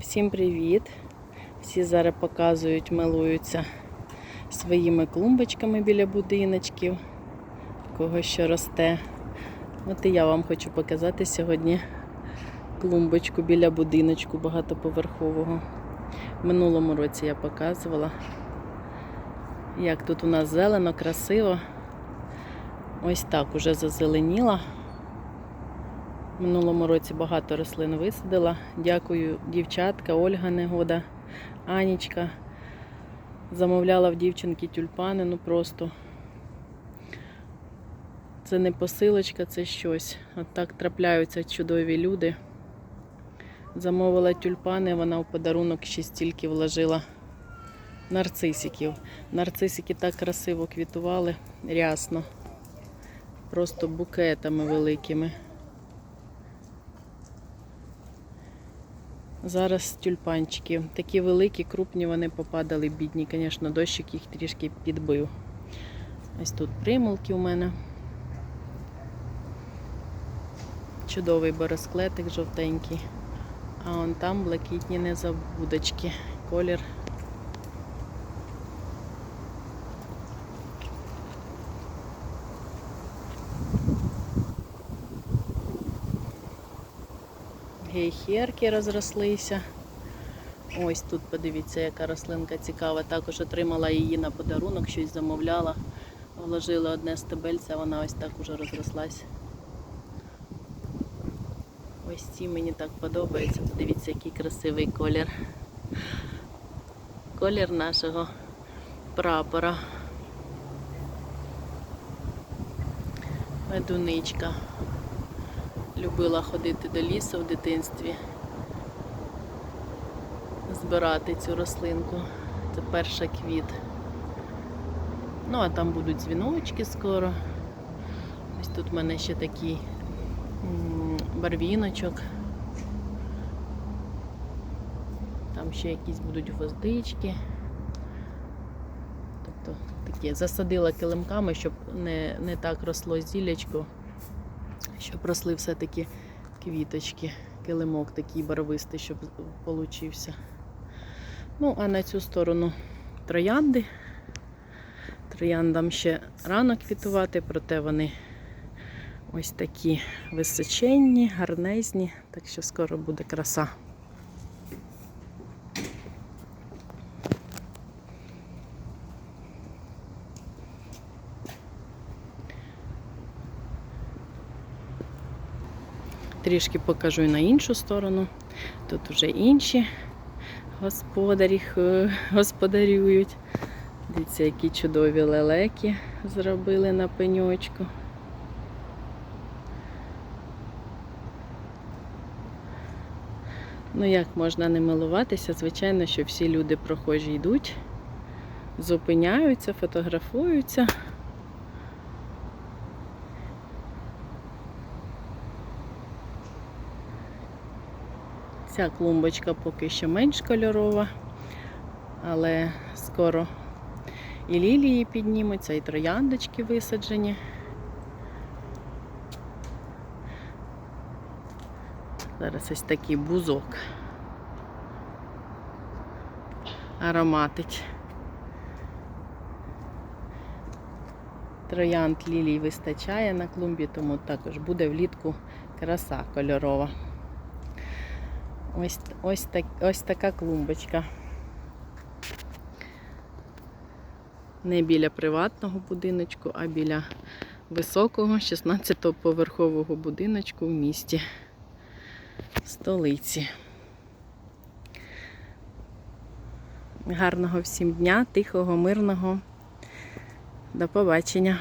Всім привіт! Всі зараз показують, милуються своїми клумбочками біля будиночків, кого що росте. От і я вам хочу показати сьогодні клумбочку біля будиночку багатоповерхового. В минулому році я показувала, як тут у нас зелено, красиво. Ось так уже зазеленіла. Минулому році багато рослин висадила. Дякую, дівчатка, Ольга Негода, Анічка. Замовляла в дівчинки тюльпани, ну просто. Це не посилочка, це щось. От так трапляються чудові люди. Замовила тюльпани, вона в подарунок ще стільки вложила нарцисиків. Нарцисики так красиво квітували, рясно. Просто букетами великими. Зараз тюльпанчики. Такі великі, крупні вони попадали, бідні. Звісно, дощик їх трішки підбив. Ось тут примулки у мене. Чудовий бересклетик жовтенький. А он там блакитні незабудочки. Колір. Гейхерки розрослися. Ось тут подивіться, яка рослинка цікава. Також отримала її на подарунок, щось замовляла. Вложила одне стебельце, вона ось так уже розрослась. Ось ці мені так подобається. Подивіться, який красивий колір. Колір нашого прапора. Медуничка. Любила ходити до лісу в дитинстві, збирати цю рослинку. Це перша квіт. Ну, а там будуть дзвіночки скоро. Ось тут в мене ще такий барвіночок. Там ще якісь будуть гвоздички. Тобто таке засадила килимками, щоб не, не так росло зілячко щоб росли все-таки квіточки, килимок такий барвистий, щоб получився. Ну, а на цю сторону троянди. Трояндам ще рано квітувати, проте вони ось такі височенні, гарнезні, так що скоро буде краса. Трішки покажу і на іншу сторону. Тут вже інші господарі господарюють. Дивіться, які чудові лелеки зробили на пеньочку. Ну, як можна не милуватися? Звичайно, що всі люди прохожі йдуть, зупиняються, фотографуються. Ця клумбочка поки що менш кольорова, але скоро і лілії піднімуться, і трояндочки висаджені. Зараз ось такий бузок. Ароматить. Троянд лілій вистачає на клумбі, тому також буде влітку краса кольорова. Ось, ось, так, ось така клумбочка. Не біля приватного будиночку, а біля високого 16-поверхового будиночку в місті столиці. Гарного всім дня, тихого, мирного. До побачення.